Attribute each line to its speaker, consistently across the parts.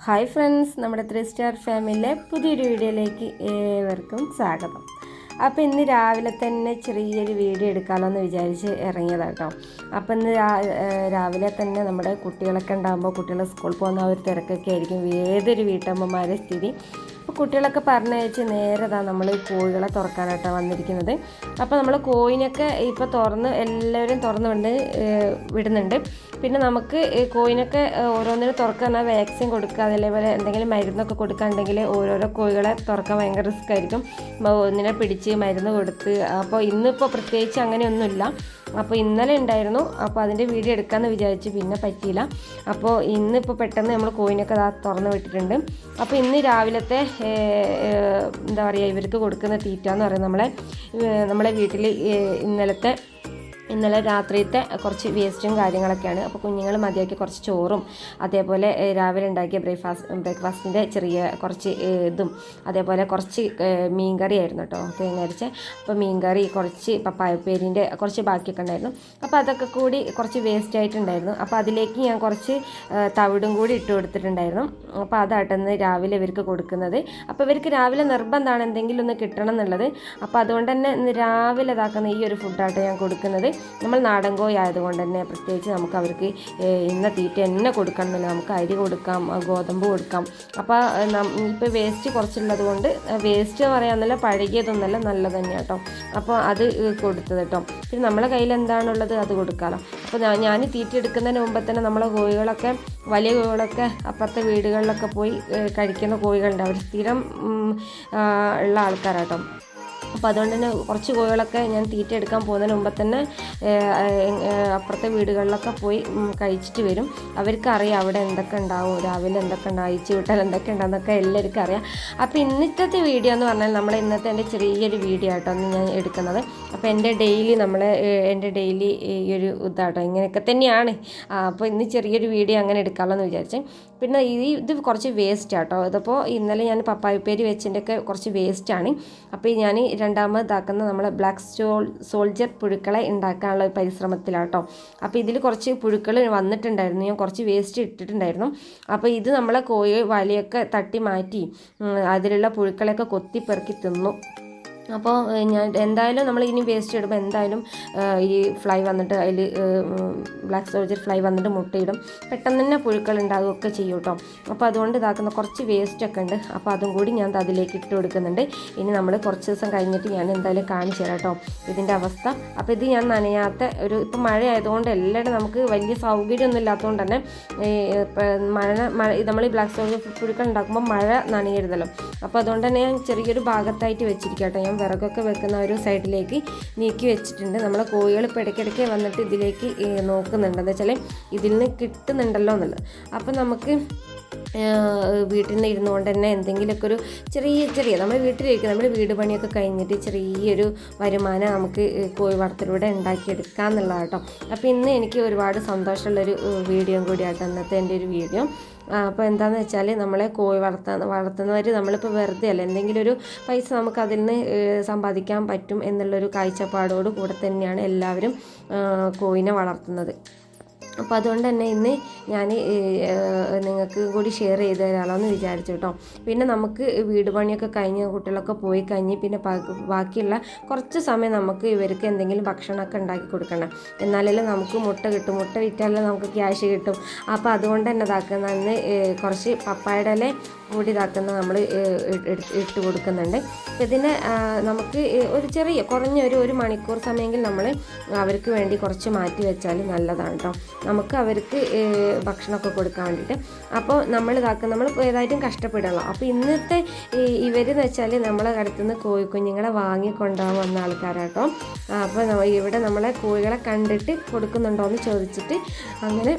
Speaker 1: Hi friends നമ്മുടെ three star ഫാമിലിയിലെ പുതിയൊരു വീഡിയോയിലേക്ക് ഏവർക്കും സ്വാഗതം. അപ്പോൾ ഇന്ന് രാവിലെ തന്നെ ചെറിയൊരു വീഡിയോ എടുക്കാമല്ലോ എന്ന് വിചാരിച്ച് ഇറങ്ങിയതാണ് കേട്ടോ അപ്പോൾ ഇന്ന് രാവിലെ തന്നെ നമ്മുടെ കുട്ടികളൊക്കെ ഉണ്ടാകുമ്പോൾ കുട്ടികൾ സ്കൂളിൽ പോകുന്ന ആ ഒരു തിരക്കൊക്കെ ആയിരിക്കും ഏതൊരു വീട്ടമ്മമാരെ സ്ഥിതി. അപ്പോൾ കുട്ടികളൊക്കെ പറഞ്ഞയച്ച് നേരെ ഇതാ നമ്മൾ കോഴികളെ തുറക്കാനായിട്ടാണ് വന്നിരിക്കുന്നത്. അപ്പോൾ നമ്മൾ കോയിനൊക്കെ ഇപ്പോൾ തുറന്ന് എല്ലാവരും തുറന്ന് വിട് വിടുന്നുണ്ട്. പിന്നെ നമുക്ക് കോയിനൊക്കെ ഓരോന്നിനും തുറക്കാൻ വാക്സിൻ കൊടുക്കുക അതേപോലെ എന്തെങ്കിലും മരുന്നൊക്കെ കൊടുക്കാണ്ടെങ്കിൽ ഓരോരോ കോഴികളെ തുറക്കാൻ ഭയങ്കര റിസ്ക് ആയിരിക്കും ഒന്നിനെ പിടിച്ച് മരുന്ന് കൊടുത്ത് അപ്പോൾ ഇന്നിപ്പോൾ പ്രത്യേകിച്ച് അങ്ങനെയൊന്നുമില്ല. അപ്പോൾ ഇന്നലെ ഉണ്ടായിരുന്നു അപ്പോൾ അതിന്റെ വീഡിയോ എടുക്കാമെന്ന് വിചാരിച്ചു പിന്നെ പറ്റിയില്ല. അപ്പോൾ ഇന്നിപ്പോൾ പെട്ടെന്ന് നമ്മൾ കോയിനൊക്കെ തുറന്ന് വിട്ടിട്ടുണ്ട്. അപ്പോൾ ഇന്ന് രാവിലത്തെ എന്താ പറയുക ഇവർക്ക് കൊടുക്കുന്ന തീറ്റ എന്ന് പറയുന്നത് നമ്മളെ നമ്മളെ വീട്ടിൽ ഇന്നലത്തെ ഇന്നലെ രാത്രിയത്തെ കുറച്ച് വേസ്റ്റും കാര്യങ്ങളൊക്കെയാണ്. അപ്പോൾ കുഞ്ഞുങ്ങൾ മതിയാക്കി കുറച്ച് ചോറും അതേപോലെ രാവിലെ ഉണ്ടാക്കിയ ബ്രേക്ക്ഫാസ്റ്റ് ബ്രേക്ക്ഫാസ്റ്റിന്റെ ചെറിയ കുറച്ച് ഇതും അതേപോലെ കുറച്ച് മീൻ മീൻകറി ആയിരുന്നു കേട്ടോ തേങ്ങ അരച്ച. അപ്പോൾ മീൻകറി കുറച്ച് പപ്പായപ്പേരിന്റെ കുറച്ച് ബാക്കിയൊക്കെ ഉണ്ടായിരുന്നു. അപ്പോൾ അതൊക്കെ കൂടി കുറച്ച് വേസ്റ്റ് ആയിട്ടുണ്ടായിരുന്നു. അപ്പോൾ അതിലേക്ക് ഞാൻ കുറച്ച് തവിടും കൂടി ഇട്ട് കൊടുത്തിട്ടുണ്ടായിരുന്നു. അപ്പോൾ അതാട്ടെന്ന് രാവിലെ ഇവർക്ക് കൊടുക്കുന്നത്. അപ്പോൾ ഇവർക്ക് രാവിലെ നിർബന്ധമാണ് എന്തെങ്കിലും ഒന്ന് കിട്ടണം എന്നുള്ളത്. അപ്പോൾ അതുകൊണ്ട് തന്നെ രാവിലെ ഇതാക്കുന്ന ഈ ഒരു ഫുഡായിട്ട് ഞാൻ കൊടുക്കുന്നത്. നമ്മൾ നാടൻ കോഴി ആയതുകൊണ്ട് തന്നെ പ്രത്യേകിച്ച് നമുക്ക് അവർക്ക് ഇന്ന തീറ്റ തന്നെ കൊടുക്കണമെന്നില്ല നമുക്ക് അരി കൊടുക്കാം ഗോതമ്പ് കൊടുക്കാം. അപ്പോൾ ഇപ്പോൾ വേസ്റ്റ് കുറച്ചുള്ളത് കൊണ്ട് വേസ്റ്റ് പറയാമെന്നല്ല പഴകിയതൊന്നല്ല നല്ലത് തന്നെ കേട്ടോ അപ്പോൾ അത് കൊടുത്തത് കേട്ടോ പിന്നെ നമ്മളെ കയ്യിൽ എന്താണുള്ളത് അത് കൊടുക്കാമല്ലോ അപ്പോൾ ഞാൻ തീറ്റ എടുക്കുന്നതിന് മുമ്പ് തന്നെ നമ്മളെ കോഴികളൊക്കെ വലിയ കോഴികളൊക്കെ അപ്പുറത്തെ വീടുകളിലൊക്കെ പോയി കഴിക്കുന്ന കോഴികളുണ്ട്. അവർ സ്ഥിരം ഉള്ള ആൾക്കാരാട്ടോ അപ്പോൾ അതുകൊണ്ട് തന്നെ കുറച്ച് കോഴികളൊക്കെ ഞാൻ തീറ്റ എടുക്കാൻ പോകുന്നതിന് മുമ്പ് തന്നെ അപ്പുറത്തെ വീടുകളിലൊക്കെ പോയി കഴിച്ചിട്ട് വരും. അവർക്ക് അറിയാം അവിടെ എന്തൊക്കെ ഉണ്ടാവും രാവിലെ എന്തൊക്കെ ഉണ്ടാവും അയച്ചു വിട്ടാൽ എന്തൊക്കെ ഉണ്ടാവുന്നൊക്കെ എല്ലാവർക്കും അറിയാം. അപ്പോൾ ഇന്നത്തെ വീഡിയോ എന്ന് പറഞ്ഞാൽ നമ്മുടെ ഇന്നത്തെ എന്റെ ചെറിയൊരു വീഡിയോ ആട്ടോ ഞാൻ എടുക്കുന്നത്. അപ്പോൾ എന്റെ ഡെയിലി നമ്മൾ എന്റെ ഡെയിലി ഈ ഒരു ഇതാട്ടോ ഇങ്ങനെയൊക്കെ തന്നെയാണ്. അപ്പോൾ ഇന്ന് ചെറിയൊരു വീഡിയോ അങ്ങനെ എടുക്കാമല്ലോ എന്ന് വിചാരിച്ചു. പിന്നെ ഈ ഇത് കുറച്ച് വേസ്റ്റ് ആട്ടോ. ഇതിപ്പോൾ ഇന്നലെ ഞാൻ പപ്പായപ്പേരി വെച്ചതിന്റെയൊക്കെ കുറച്ച് വേസ്റ്റാണ് അപ്പോൾ ഞാൻ രണ്ടാമത് നമ്മൾ ബ്ലാക്ക് സ്റ്റോൾ സോൾജർ പുഴുക്കളെ ഉണ്ടാക്കാനുള്ള ഒരു പരിശ്രമത്തിലാട്ടോ അപ്പോൾ ഇതിൽ കുറച്ച് പുഴുക്കൾ വന്നിട്ടുണ്ടായിരുന്നു. ഞാൻ കുറച്ച് വേസ്റ്റ് ഇട്ടിട്ടുണ്ടായിരുന്നു. അപ്പോൾ ഇത് നമ്മളെ കോഴി വലയൊക്കെ തട്ടി മാറ്റി അതിലുള്ള പുഴുക്കളെയൊക്കെ കൊത്തിപ്പെറുക്കി തിന്നു. അപ്പോൾ ഞാൻ എന്തായാലും നമ്മൾ ഇനി വേസ്റ്റ് ഇടുമ്പോൾ എന്തായാലും ഈ ഫ്ലൈ വന്നിട്ട് അതിൽ ബ്ലാക്ക് സോൾജർ ഫ്ലൈ വന്നിട്ട് മുട്ടയിടും. പെട്ടെന്ന് തന്നെ പുഴുക്കൾ ഉണ്ടാകുകയൊക്കെ ചെയ്യും കേട്ടോ. അപ്പോൾ അതുകൊണ്ട് ഇതാക്കുന്ന കുറച്ച് വേസ്റ്റ് ഒക്കെ ഉണ്ട്. അപ്പോൾ അതും കൂടി ഞാൻ അതിലേക്ക് ഇട്ട് കൊടുക്കുന്നുണ്ട്. ഇനി നമ്മൾ കുറച്ച് ദിവസം കഴിഞ്ഞിട്ട് ഞാൻ എന്തായാലും കാണിച്ചു തരാം കേട്ടോ ഇതിന്റെ അവസ്ഥ. അപ്പോൾ ഇത് ഞാൻ നനയാത്ത ഒരു ഇപ്പം മഴ ആയതുകൊണ്ട് എല്ലാവരും നമുക്ക് വലിയ സൗകര്യമൊന്നും ഇല്ലാത്തതുകൊണ്ട് തന്നെ മഴ മഴ നമ്മൾ ഈ ബ്ലാക്ക് സോൾജർ പുഴുക്കൾ ഉണ്ടാക്കുമ്പോൾ മഴ നനയരുതല്ലോ. അപ്പോൾ അതുകൊണ്ട് തന്നെ ഞാൻ ചെറിയൊരു ഭാഗത്തായിട്ട് വെച്ചിരിക്കാം കേട്ടോ. ഞാൻ വിറകൊക്കെ വെക്കുന്ന ഒരു സൈഡിലേക്ക് നീക്കി വെച്ചിട്ടുണ്ട്. നമ്മളെ കോഴികൾ ഇപ്പോൾ ഇടയ്ക്കിടയ്ക്ക് വന്നിട്ട് ഇതിലേക്ക് നോക്കുന്നുണ്ട്. എന്താ വെച്ചാൽ ഇതിൽ നിന്ന് കിട്ടുന്നുണ്ടല്ലോ എന്നുള്ളത്. അപ്പോൾ നമുക്ക് വീട്ടിൽ നിന്ന് ഇരുന്നുകൊണ്ട് തന്നെ എന്തെങ്കിലുമൊക്കെ ഒരു ചെറിയ ചെറിയ നമ്മുടെ വീട്ടിലിരിക്കും നമ്മുടെ വീട് പണിയൊക്കെ കഴിഞ്ഞിട്ട് ചെറിയൊരു വരുമാനം നമുക്ക് കോഴി വളർത്തലൂടെ ഉണ്ടാക്കിയെടുക്കുക എന്നുള്ളതാണ് കേട്ടോ. അപ്പോൾ ഇന്ന് എനിക്ക് ഒരുപാട് സന്തോഷമുള്ളൊരു വീഡിയോ കൂടിയാട്ടോ ഇന്നത്തെ എന്റെ ഒരു വീഡിയോ. അപ്പോൾ എന്താണെന്ന് വെച്ചാൽ നമ്മളെ കോഴി വളർത്ത വളർത്തുന്നവർ നമ്മളിപ്പോൾ വെറുതെ അല്ല എന്തെങ്കിലും ഒരു പൈസ നമുക്ക് അതിൽ നിന്ന് സമ്പാദിക്കാൻ പറ്റും എന്നുള്ളൊരു കാഴ്ചപ്പാടോട് കൂടെ തന്നെയാണ് എല്ലാവരും കോഴിനെ വളർത്തുന്നത്. അപ്പോൾ അതുകൊണ്ട് തന്നെ ഇന്ന് ഞാൻ നിങ്ങൾക്ക് കൂടി ഷെയർ ചെയ്ത് തരാമെന്ന് വിചാരിച്ചു കേട്ടോ പിന്നെ നമുക്ക് വീട് പണിയൊക്കെ കഴിഞ്ഞ് കുട്ടികളൊക്കെ പോയി കഴിഞ്ഞ് പിന്നെ ബാക്കിയുള്ള കുറച്ച് സമയം നമുക്ക് ഇവർക്ക് എന്തെങ്കിലും ഭക്ഷണമൊക്കെ ഉണ്ടാക്കി കൊടുക്കണം. എന്നാലല്ലേ നമുക്ക് മുട്ട കിട്ടും. മുട്ട വിറ്റാലേ നമുക്ക് ക്യാഷ് കിട്ടും. അപ്പോൾ അതുകൊണ്ട് തന്നെ ഇതാക്കുന്ന കുറച്ച് പപ്പായുടെ ഇല കൂടി ഇതാക്കുന്ന നമ്മൾ ഇട്ട് കൊടുക്കുന്നുണ്ട്. ഇതിന് നമുക്ക് ഒരു ചെറിയ കുറഞ്ഞ ഒരു ഒരു മണിക്കൂർ സമയമെങ്കിൽ നമ്മൾ അവർക്ക് വേണ്ടി കുറച്ച് മാറ്റി വെച്ചാൽ നല്ലതാണ് കേട്ടോ നമുക്ക് അവർക്ക് ഭക്ഷണമൊക്കെ കൊടുക്കാൻ വേണ്ടിയിട്ട്. അപ്പോൾ നമ്മൾ ഇതാക്കുക നമ്മൾ ഏതായിട്ടും കഷ്ടപ്പെടണം അപ്പോൾ ഇന്നത്തെ ഇവരെന്ന് വെച്ചാൽ നമ്മളെ അടുത്ത് നിന്ന് കോഴിക്കുഞ്ഞുങ്ങളെ വാങ്ങി കൊണ്ടുപോകാൻ വന്ന ആൾക്കാരാട്ടോ. അപ്പോൾ ഇവിടെ നമ്മളെ കോഴികളെ കണ്ടിട്ട് കൊടുക്കുന്നുണ്ടോ എന്ന് ചോദിച്ചിട്ട് അങ്ങനെ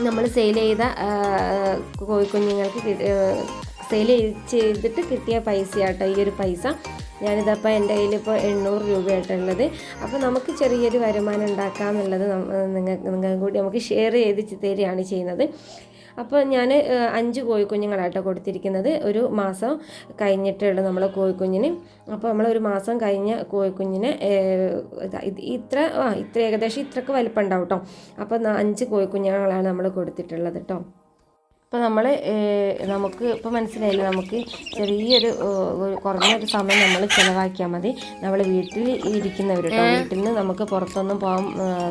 Speaker 1: നമ്മൾ സെയിൽ ചെയ്ത ആ, സെയിൽ ചെയ്തിട്ട് കിട്ടിയ പൈസയാട്ടോ ഈ ഒരു പൈസ. ഞാനിതപ്പോൾ എന്റെ കയ്യിലിപ്പോൾ എണ്ണൂറ് രൂപയായിട്ടുള്ളത് അപ്പോൾ നമുക്ക് ചെറിയൊരു വരുമാനം ഉണ്ടാക്കാമെന്നുള്ളത് നിങ്ങൾക്ക് നിങ്ങൾക്ക് കൂടി നമുക്ക് ഷെയർ ചെയ്ത് തരികയാണ് ചെയ്യുന്നത്. അപ്പോൾ ഞാൻ അഞ്ച് കോഴിക്കുഞ്ഞുങ്ങളായിട്ടോ കൊടുത്തിരിക്കുന്നത്. ഒരു മാസം കഴിഞ്ഞിട്ടുള്ള നമ്മളെ കോഴിക്കുഞ്ഞിന്. അപ്പോൾ നമ്മൾ ഒരു മാസം കഴിഞ്ഞ കോഴിക്കുഞ്ഞിനെ ഇത്ര ഇത്ര ഏകദേശം ഇത്രക്ക് വലിപ്പം ഉണ്ടാവും കേട്ടോ അപ്പോൾ അഞ്ച് കോഴിക്കുഞ്ഞുങ്ങളാണ് നമ്മൾ കൊടുത്തിട്ടുള്ളത് കേട്ടോ ഇപ്പോൾ നമ്മൾ നമുക്ക് ഇപ്പോൾ മനസ്സിലായില്ല? നമുക്ക് ചെറിയൊരു കുറഞ്ഞൊരു സമയം നമ്മൾ ചിലവാക്കിയാൽ മതി. നമ്മൾ വീട്ടിൽ ഇരിക്കുന്നവർ വീട്ടിൽ നിന്ന് നമുക്ക് പുറത്തൊന്നും പോകാൻ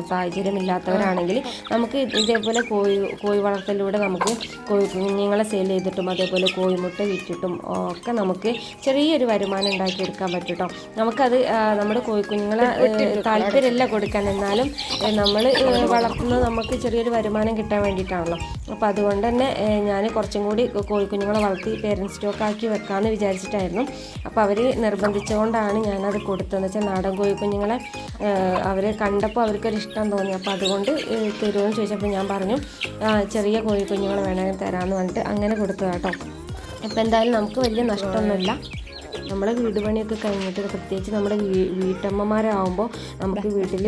Speaker 1: സാഹചര്യമില്ലാത്തവരാണെങ്കിൽ നമുക്ക് ഇതേപോലെ കോഴി കോഴി വളർത്തലിലൂടെ നമുക്ക് കോഴി കുഞ്ഞുങ്ങളെ സെയിൽ ചെയ്തിട്ടും അതേപോലെ കോഴിമുട്ട വിറ്റിട്ടും ഒക്കെ നമുക്ക് ചെറിയൊരു വരുമാനം ഉണ്ടാക്കിയെടുക്കാൻ പറ്റും കേട്ടോ നമുക്കത് നമ്മുടെ കോഴിക്കുഞ്ഞുങ്ങളെ താല്പര്യമില്ല കൊടുക്കാൻ. എന്നാലും നമ്മൾ വളർത്തുന്നത് നമുക്ക് ചെറിയൊരു വരുമാനം കിട്ടാൻ വേണ്ടിയിട്ടാണല്ലോ അപ്പോൾ അതുകൊണ്ട് തന്നെ ഞാൻ കുറച്ചും കൂടി കോഴിക്കുഞ്ഞുങ്ങളെ വളർത്തി പേരന്റ് സ്റ്റോക്കാക്കി വെക്കാമെന്ന് വിചാരിച്ചിട്ടായിരുന്നു. അപ്പോൾ അവർ നിർബന്ധിച്ചുകൊണ്ടാണ് ഞാനത് കൊടുത്തതെന്ന് വെച്ചാൽ നാടൻ കോഴിക്കുഞ്ഞുങ്ങളെ അവർ കണ്ടപ്പോൾ അവർക്കൊരു ഇഷ്ടം തോന്നി. അപ്പോൾ അതുകൊണ്ട് തരുമെന്ന് ചോദിച്ചപ്പോൾ ഞാൻ പറഞ്ഞു "ആ, ചെറിയ കോഴിക്കുഞ്ഞുങ്ങളെ വേണമെങ്കിൽ തരാമെന്ന് പറഞ്ഞിട്ട് അങ്ങനെ കൊടുത്തതാട്ടോ അപ്പോൾ എന്തായാലും നമുക്ക് വലിയ നഷ്ടമൊന്നുമില്ല. നമ്മളെ വീട് പണിയൊക്കെ കഴിഞ്ഞിട്ട് പ്രത്യേകിച്ച് നമ്മുടെ വീ വീട്ടമ്മമാരാകുമ്പോൾ നമുക്ക് വീട്ടിൽ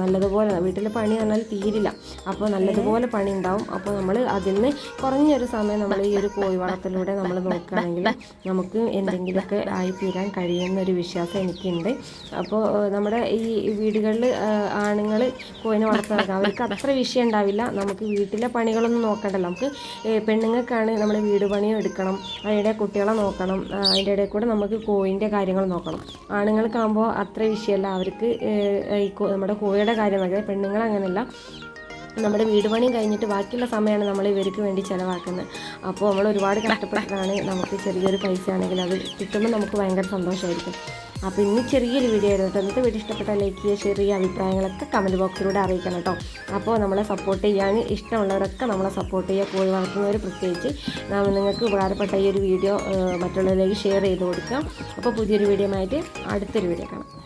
Speaker 1: നല്ലതുപോലെ വീട്ടിൽ പണി പറഞ്ഞാൽ തീരില്ല. അപ്പോൾ നല്ലതുപോലെ പണി ഉണ്ടാവും അപ്പോൾ നമ്മൾ അതിൽ നിന്ന് കുറഞ്ഞൊരു സമയം നമ്മൾ ഈ ഒരു കോഴി വളർത്തലിലൂടെ നമ്മൾ നോക്കുകയാണെങ്കിൽ നമുക്ക് എന്തെങ്കിലുമൊക്കെ ആയിത്തീരാൻ കഴിയുന്ന ഒരു വിശ്വാസം എനിക്കുണ്ട്. അപ്പോൾ നമ്മുടെ ഈ വീടുകളിൽ ആണുങ്ങൾ കോഴിനെ വളർത്താറുണ്ട്. അവർക്ക് അത്ര വിഷയം ഉണ്ടാവില്ല. നമുക്ക് വീട്ടിലെ പണികളൊന്നും നോക്കണ്ടല്ലോ. നമുക്ക് പെണ്ണുങ്ങൾക്കാണ് നമ്മൾ വീട് പണിയും എടുക്കണം അതിന്റെ കുട്ടികളെ നോക്കണം. അതിന്റെ ഇടയിൽ കൂടെ നമുക്ക് കോഴിന്റെ കാര്യങ്ങൾ നോക്കണം. ആണുങ്ങൾക്കാകുമ്പോൾ അത്ര വിഷയമല്ല. അവർക്ക് നമ്മുടെ കോഴിയുടെ കാര്യം നോക്കിയാൽ പെണ്ണുങ്ങൾ അങ്ങനെയല്ല. നമ്മുടെ വീട് പണിയും കഴിഞ്ഞിട്ട് ബാക്കിയുള്ള സമയമാണ് നമ്മൾ ഇവർക്ക് വേണ്ടി ചിലവാക്കുന്നത്. അപ്പോൾ നമ്മൾ ഒരുപാട് കഷ്ടപ്പെട്ടിട്ടാണ് നമുക്ക് ചെറിയൊരു പൈസ ആണെങ്കിൽ അത് കിട്ടുമ്പോൾ നമുക്ക് ഭയങ്കര സന്തോഷമായിരിക്കും. അപ്പോൾ ഇന്ന് ചെറിയൊരു വീഡിയോ ആയിരുന്നു കേട്ടോ. ഇന്നത്തെ വീഡിയോ ഇഷ്ടപ്പെട്ട ലൈക്ക് ചെയ്യുക ഷെയർ ചെയ്യുക അഭിപ്രായങ്ങളൊക്കെ കമന്റ് ബോക്സിലൂടെ അറിയിക്കണം കേട്ടോ. അപ്പോൾ നമ്മളെ സപ്പോർട്ട് ചെയ്യാൻ ഇഷ്ടമുള്ളവരൊക്കെ നമ്മളെ സപ്പോർട്ട് ചെയ്യുക. കോഴി വളർത്തുന്നവർ പ്രത്യേകിച്ച്. നിങ്ങൾക്ക് ഉപകാരപ്പെട്ട ഈ ഒരു വീഡിയോ മറ്റുള്ളവരിലേക്ക് ഷെയർ ചെയ്ത് കൊടുക്കുക അപ്പോൾ പുതിയൊരു വീഡിയോ ആയിട്ട് അടുത്തൊരു വീഡിയോ കാണാം.